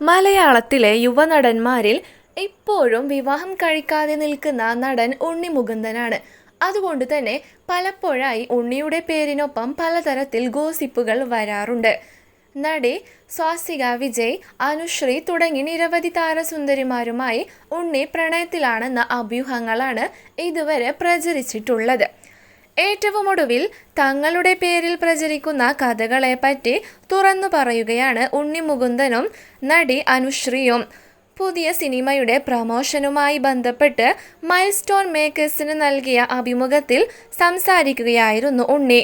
മലയാളത്തിലെ യുവനടന്മാരിൽ ഇപ്പോഴും വിവാഹം കഴിക്കാതെ നിൽക്കുന്ന നടൻ ഉണ്ണി മുകുന്ദനാണ് അതുകൊണ്ട് തന്നെ പലപ്പോഴായി ഉണ്ണിയുടെ പേരിനൊപ്പം പലതരത്തിൽ ഗോസിപ്പുകൾ വരാറുണ്ട്. നടി സ്വാസിക വിജയ് അനുശ്രീ തുടങ്ങി നിരവധി താരസുന്ദരിമാരുമായി ഉണ്ണി പ്രണയത്തിലാണെന്ന അഭ്യൂഹങ്ങളാണ് ഇതുവരെ പ്രചരിച്ചിട്ടുള്ളത്. ഏറ്റവും ഒടുവിൽ തങ്ങളുടെ പേരിൽ പ്രചരിക്കുന്ന കഥകളെപ്പറ്റി തുറന്നു പറയുകയാണ് ഉണ്ണി മുകുന്ദനും നടി അനുശ്രീയും. പുതിയ സിനിമയുടെ പ്രമോഷനുമായി ബന്ധപ്പെട്ട് മൈൽ സ്റ്റോൺ മേക്കേഴ്സിന് നൽകിയ അഭിമുഖത്തിൽ സംസാരിക്കുകയായിരുന്നു ഉണ്ണി.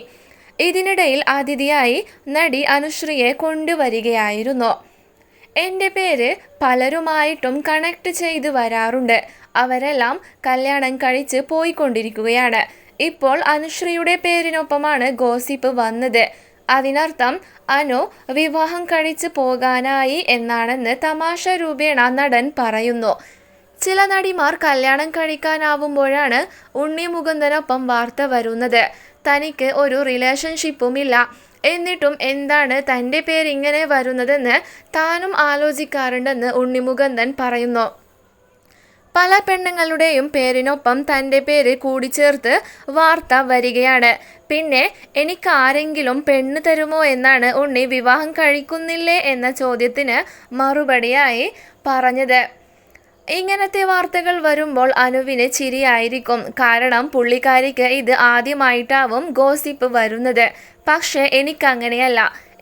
ഇതിനിടയിൽ അതിഥിയായി നടി അനുശ്രീയെ കൊണ്ടുവരികയായിരുന്നു. എന്റെ പേര് പലരുമായിട്ടും കണക്ട് ചെയ്ത് വരാറുണ്ട്. അവരെല്ലാം കല്യാണം കഴിച്ച് പോയിക്കൊണ്ടിരിക്കുകയാണ്. ഇപ്പോൾ അനുശ്രീയുടെ പേരിനൊപ്പമാണ് ഗോസിപ്പ് വന്നത്. അതിനർത്ഥം അനു വിവാഹം കഴിച്ച് പോകാനായി എന്നാണെന്ന് തമാശ രൂപേണ നടൻ പറയുന്നു. ചില നടിമാർ കല്യാണം കഴിക്കാനാവുമ്പോഴാണ് ഉണ്ണി മുകുന്ദനൊപ്പം വാർത്ത വരുന്നത്. തനിക്ക് ഒരു റിലേഷൻഷിപ്പും ഇല്ല എന്നിട്ടും എന്താണ് തന്റെ പേരിങ്ങനെ വരുന്നതെന്ന് താനും ആലോചിക്കാറുണ്ടെന്ന് ഉണ്ണിമുകുന്ദൻ പറയുന്നു. പല പെണ്ണുങ്ങളുടെയും പേരിനൊപ്പം തന്റെ പേര് കൂടിച്ചേർത്ത് വാർത്ത വരികയാണ്. പിന്നെ എനിക്ക് ആരെങ്കിലും പെണ്ണ് തരുമോ എന്നാണ് ഉണ്ണി വിവാഹം കഴിക്കുന്നില്ലേ എന്ന ചോദ്യത്തിന് മറുപടിയായി പറഞ്ഞത്. ഇങ്ങനത്തെ വാർത്തകൾ വരുമ്പോൾ അനുവിന് ചിരിയായിരിക്കും. കാരണം പുള്ളിക്കാരിക്ക് ഇത് ആദ്യമായിട്ടാവും ഗോസിപ്പ് വരുന്നത്. പക്ഷേ എനിക്കങ്ങനെയല്ല.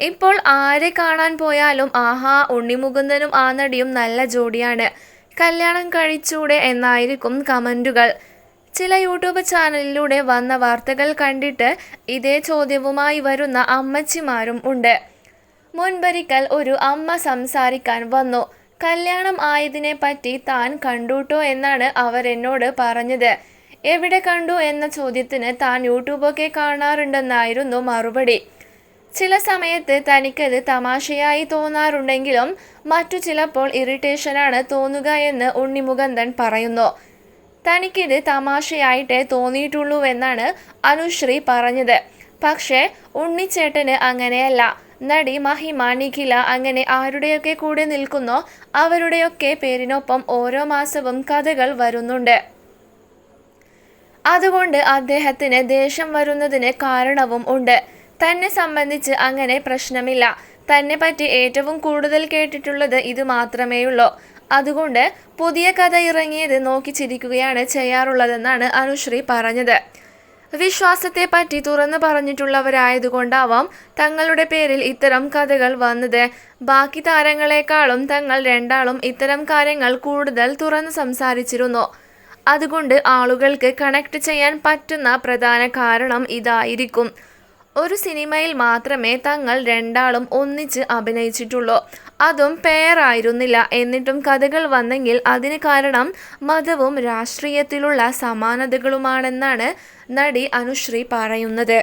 ഇപ്പോൾ ആരെ കാണാൻ പോയാലും ആഹാ ഉണ്ണിമുകുന്ദനും ആ നടിയും നല്ല ജോഡിയാണ്. കല്യാണം കഴിച്ചൂടെ എന്നായിരിക്കും കമന്റുകൾ ചില യൂട്യൂബ് ചാനലിലൂടെ വന്ന വാർത്തകൾ കണ്ടിട്ട് ഇതേ ചോദ്യവുമായി വരുന്ന അമ്മച്ചിമാരും ഉണ്ട്. മുൻപൊരിക്കൽ ഒരു അമ്മ സംസാരിക്കാൻ വന്നു. കല്യാണം ആയതിനെ പറ്റി താൻ കണ്ടുട്ടോ എന്നാണ് അവർ എന്നോട് പറഞ്ഞത്. എവിടെ കണ്ടു എന്ന ചോദ്യത്തിന് താൻ യൂട്യൂബൊക്കെ കാണാറുണ്ടെന്നായിരുന്നു മറുപടി. ചില സമയത്ത് തനിക്കത് തമാശയായി തോന്നാറുണ്ടെങ്കിലും മറ്റു ചിലപ്പോൾ ഇറിറ്റേഷനാണ് തോന്നുക എന്ന് ഉണ്ണിമുകന്ദൻ പറയുന്നു. തനിക്കിത് തമാശയായിട്ടേ തോന്നിയിട്ടുള്ളൂവെന്നാണ് അനുശ്രീ പറഞ്ഞത്. പക്ഷേ ഉണ്ണിച്ചേട്ടന് അങ്ങനെയല്ല. നടി മഹിമ നിഖില അങ്ങനെ ആരുടെയൊക്കെ കൂടെ നിൽക്കുന്നോ അവരുടെയൊക്കെ പേരിനൊപ്പം ഓരോ മാസവും കഥകൾ വരുന്നുണ്ട്. അതുകൊണ്ട് അദ്ദേഹത്തിന് ദേഷ്യം വരുന്നതിന് കാരണവും ഉണ്ട്. തന്നെ സംബന്ധിച്ച് അങ്ങനെ പ്രശ്നമില്ല. തന്നെ പറ്റി ഏറ്റവും കൂടുതൽ കേട്ടിട്ടുള്ളത് ഇത് മാത്രമേയുള്ളൂ. അതുകൊണ്ട് പുതിയ കഥ ഇറങ്ങിയത് നോക്കി ചിരിക്കുകയാണ് ചെയ്യാറുള്ളതെന്നാണ് അനുശ്രീ പറഞ്ഞത്. വിശ്വാസത്തെ പറ്റി തുറന്നു പറഞ്ഞിട്ടുള്ളവരായതുകൊണ്ടാവാം തങ്ങളുടെ പേരിൽ ഇത്തരം കഥകൾ വന്നത്. ബാക്കി താരങ്ങളെക്കാളും തങ്ങൾ രണ്ടാളും ഇത്തരം കാര്യങ്ങൾ കൂടുതൽ തുറന്നു സംസാരിച്ചിരുന്നു. അതുകൊണ്ട് ആളുകൾക്ക് കണക്ട് ചെയ്യാൻ പറ്റുന്ന പ്രധാന കാരണം ഇതായിരിക്കും. ഒരു സിനിമയിൽ മാത്രമേ തങ്ങൾ രണ്ടാളും ഒന്നിച്ച് അഭിനയിച്ചിട്ടുള്ളൂ. അതും പേറായിരുന്നില്ല എന്നിട്ടും കഥകൾ വന്നെങ്കിൽ അതിന് കാരണം മതവും രാഷ്ട്രീയത്തിലുള്ള സമാനതകളുമാണെന്നാണ് നടി അനുശ്രീ പറയുന്നത്.